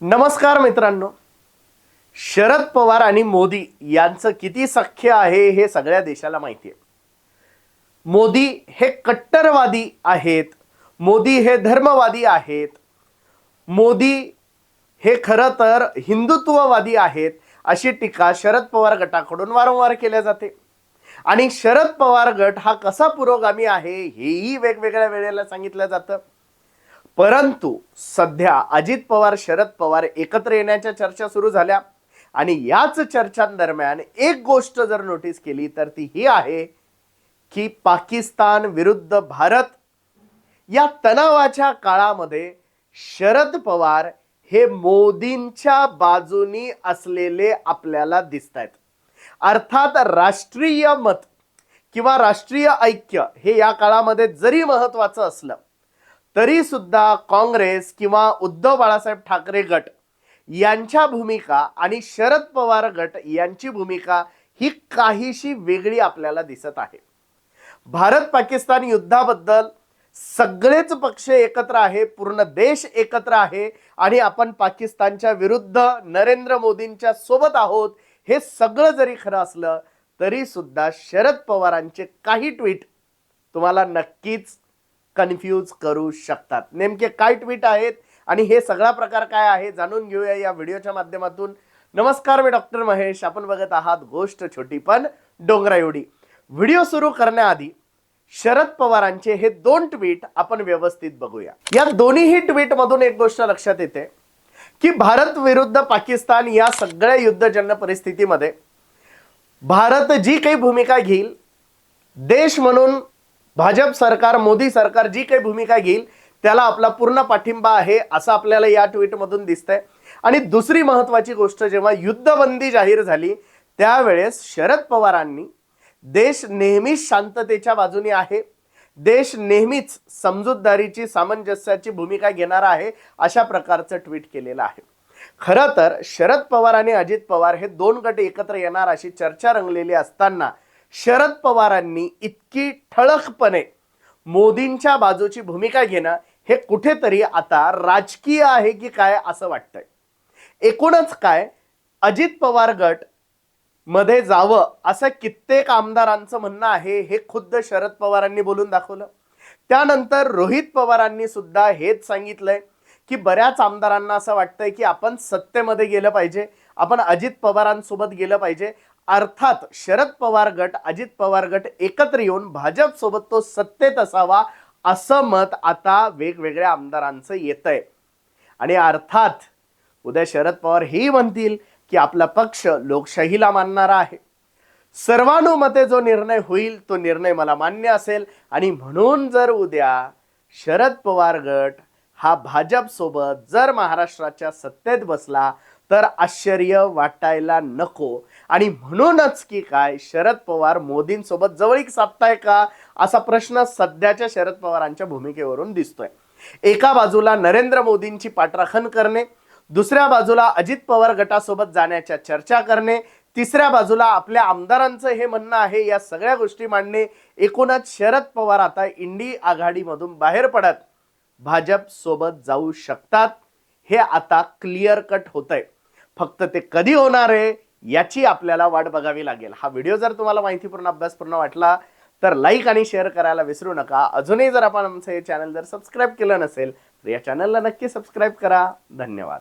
नमस्कार मित्रांनो. शरद पवार आणि मोदी यांचं किती सख्य आहे हे सगळ्या देशाला माहिती आहे मोदी हे कट्टरवादी आहेत. मोदी हे धर्मवादी आहेत. मोदी हे खरं तर हिंदुत्ववादी आहेत अशी टीका शरद पवार गटाकडून वारंवार केल्या जाते. आणि शरद पवार गट हा कसा पुरोगामी आहे हेही वेगवेगळ्या वेळेला सांगितलं जातं. परंतु सध्या अजित पवार शरद पवार एकत्र येण्याच्या चर्चा सुरू झाल्या. आणि याच चर्चांदरम्यान एक गोष्ट जर नोटीस केली तर ती ही आहे की पाकिस्तान विरुद्ध भारत या तणावाच्या काळामध्ये शरद पवार हे मोदींच्या बाजूनी असलेले आपल्याला दिसत आहेत अर्थात राष्ट्रीय मत किंवा राष्ट्रीय ऐक्य हे या काळामध्ये जरी महत्वाचं असलं तरी सुद्धा काँग्रेस किंवा उद्धव बाळासाहेब ठाकरे गट यांच्या भूमिका आणि शरद पवार गट यांची भूमिका ही काहीशी वेगळी आपल्याला दिसत आहे. भारत पाकिस्तान युद्धाबद्दल सगळेच पक्ष एकत्र आहे पूर्ण देश एकत्र आहे आणि आपण पाकिस्तानच्या विरुद्ध नरेंद्र मोदींच्या सोबत आहोत हे सगळं जरी खरं असलं तरी सुद्धा शरद पवारांचे काही ट्विट तुम्हाला नक्कीच कन्फ्यूज करू शकतात. नेमके काय ट्विट आहेत आणि हे सगळा प्रकार काय आहे जाणून घेऊया या व्हिडिओच्या माध्यमातून. नमस्कार मी डॉक्टर महेश. आपण बघत आहात गोष्ट छोटी पण डोंगरा एवढी. व्हिडिओ सुरू करण्याआधी शरद पवारांचे हे दोन ट्विट आपण व्यवस्थित बघूया. या दोन्हीही ट्विट मधून एक गोष्ट लक्षात येते की भारत विरुद्ध पाकिस्तान या सगळ्या युद्धजन्य परिस्थितीमध्ये भारत जी काही भूमिका घेईल देश म्हणून भाजप सरकार मोदी सरकार जी काही भूमिका घेईल त्याला आपला पूर्ण पाठिंबा आहे असं आपल्याला या ट्विटमधून दिसतंय. आणि दुसरी महत्वाची गोष्ट जेव्हा युद्धबंदी जाहीर झाली त्यावेळेस शरद पवारांनी देश नेहमीच शांततेच्या बाजूने आहे देश नेहमीच समजूतदारीची सामंजस्याची भूमिका घेणार आहे अशा प्रकारचं ट्विट केलेलं आहे. खरं तर शरद पवार आणि अजित पवार हे दोन गट एकत्र येणार अशी चर्चा रंगलेली असताना शरद पवारांनी इतकी ठळकपणे मोदींच्या बाजूची भूमिका घेणं हे कुठेतरी आता राजकीय आहे की काय असं वाटतंय. एकूणच काय अजित पवार गटमध्ये जावं असं कित्येक आमदारांचं म्हणणं आहे हे खुद्द शरद पवारांनी बोलून दाखवलं. त्यानंतर रोहित पवारांनी सुद्धा हेच सांगितलंय की बऱ्याच आमदारांना असं वाटतंय की आपण सत्तेमध्ये गेलं पाहिजे आपण अजित पवारांसोबत गेलं पाहिजे अर्थात शरद पवार गट अजित पवार गट एकत्र येऊन भाजपसोबत तो सत्तेत असावा असं मत आता वेगवेगळ्या आमदारांचं येतंय. आणि अर्थात उद्या शरद पवार हेही म्हणतील की आपला पक्ष लोकशाहीला मानणारा आहे. सर्वानुमते जो निर्णय होईल तो निर्णय मला मान्य असेल. आणि म्हणून जर उद्या शरद पवार गट हा भाजप सोबत जर महाराष्ट्राच्या सत्तेत बसला तर आश्चर्य वाटायला नको. आणि म्हणूनच की काय शरद पवार मोदींसोबत जवळीक साधताय का? असा प्रश्न सध्याच्या शरद पवारांच्या भूमिकेवरून दिसतोय. एका बाजूला नरेंद्र मोदींची पाठराखण करणे दुसऱ्या बाजूला अजित पवार गटासोबत जाण्याच्या चर्चा करणे तिसऱ्या बाजूला आपल्या आमदारांचं हे म्हणणं आहे या सगळ्या गोष्टी मांडणे एकूणच शरद पवार आता इंडी आघाडीमधून बाहेर पडत. भाजप सोबत जाऊ शकतात हे आता क्लिअर कट होतंय. फक्त ते कधी होणार आहे याची आपल्याला वाट बघावी लागेल. हा व्हिडिओ जर तुम्हाला माहितीपूर्ण अभ्यासपूर्ण वाटला तर लाईक आणि शेअर करायला विसरू नका. अजूनही जर आपण आमचं हे चॅनल जर सबस्क्राईब केलं नसेल तर या चॅनलला नक्की सबस्क्राईब करा. धन्यवाद.